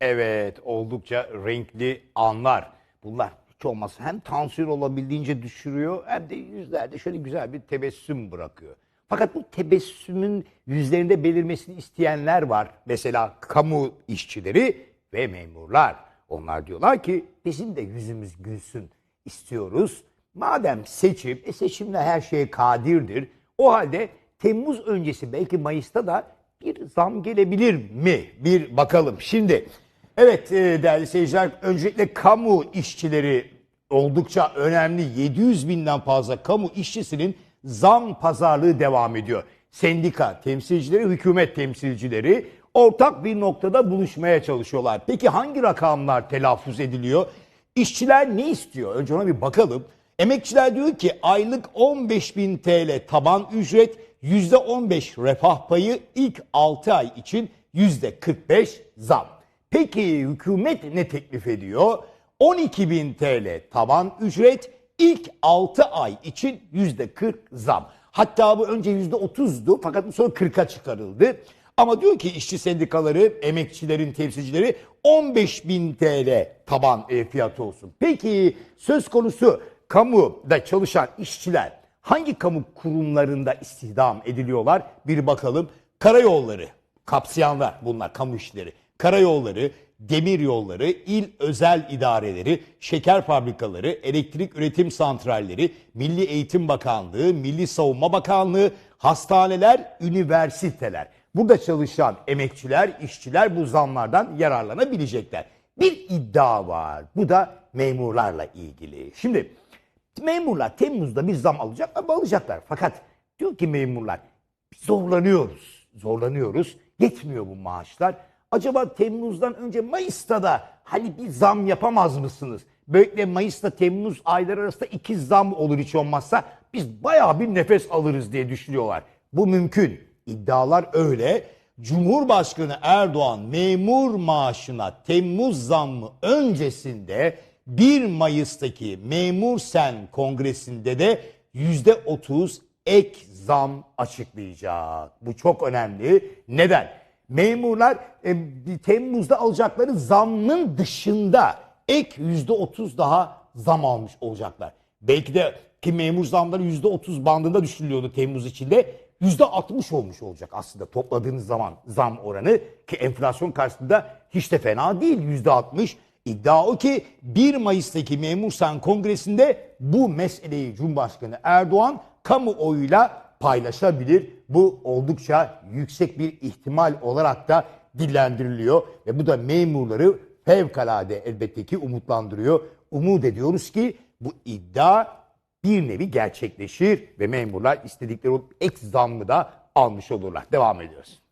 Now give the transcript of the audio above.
Evet, oldukça renkli anlar. Bunlar hiç olmazsa hem tansiyon olabildiğince düşürüyor hem de yüzlerde şöyle güzel bir tebessüm bırakıyor. Fakat bu tebessümün yüzlerinde belirmesini isteyenler var. Mesela kamu işçileri ve memurlar. Onlar diyorlar ki bizim de yüzümüz gülsün istiyoruz. Madem seçim, e seçimle her şeye kadirdir. O halde Temmuz öncesi belki Mayıs'ta da bir zam gelebilir mi? Bir bakalım. Şimdi evet e, değerli seyirciler öncelikle kamu işçileri oldukça önemli. 700 binden fazla kamu işçisinin zam pazarlığı devam ediyor. Sendika temsilcileri, hükümet temsilcileri ortak bir noktada buluşmaya çalışıyorlar. Peki hangi rakamlar telaffuz ediliyor? İşçiler ne istiyor? Önce ona bir bakalım. Emekçiler diyor ki aylık 15.000 TL taban ücret, %15 refah payı ilk 6 ay için %45 zam. Peki hükümet ne teklif ediyor? 12.000 TL taban ücret, ilk 6 ay için %40 zam. Hatta bu önce %30'du fakat bu sonra 40'a çıkarıldı. Ama diyor ki işçi sendikaları, emekçilerin temsilcileri 15.000 TL taban e, fiyatı olsun. Peki söz konusu kamuda çalışan işçiler hangi kamu kurumlarında istihdam ediliyorlar? Bir bakalım. Karayolları kapsayanlar bunlar kamu işleri. Karayolları, demir yolları, il özel idareleri, şeker fabrikaları, elektrik üretim santralleri, Milli Eğitim Bakanlığı, Milli Savunma Bakanlığı, hastaneler, üniversiteler. Burada çalışan emekçiler, işçiler bu zamlardan yararlanabilecekler. Bir iddia var. Bu da memurlarla ilgili. Şimdi memurlar Temmuz'da bir zam alacaklar? Alacaklar. Fakat diyor ki memurlar zorlanıyoruz. Zorlanıyoruz. Yetmiyor bu maaşlar. Acaba Temmuz'dan önce Mayıs'ta da hani bir zam yapamaz mısınız? Böylelikle Mayıs'ta Temmuz ayları arasında iki zam olur hiç olmazsa biz bayağı bir nefes alırız diye düşünüyorlar. Bu mümkün. İddialar öyle. Cumhurbaşkanı Erdoğan memur maaşına Temmuz zammı öncesinde 1 Mayıs'taki Memur Sen Kongresi'nde de %30 ek zam açıklayacak. Bu çok önemli. Neden? Memurlar e, Temmuz'da alacakları zammın dışında ek %30 daha zam almış olacaklar. Belki de ki memur zamları %30 bandında düşünülüyordu Temmuz içinde. %60 olmuş olacak aslında topladığınız zaman zam oranı ki enflasyon karşısında hiç de fena değil %60. İddia o ki 1 Mayıs'taki Memur Sen Kongresi'nde bu meseleyi Cumhurbaşkanı Erdoğan kamuoyuyla paylaşabilir. Bu oldukça yüksek bir ihtimal olarak da dillendiriliyor ve bu da memurları fevkalade elbette ki umutlandırıyor. Umut ediyoruz ki bu iddia bir nevi gerçekleşir ve memurlar istedikleri o ek zammı da almış olurlar. Devam ediyoruz.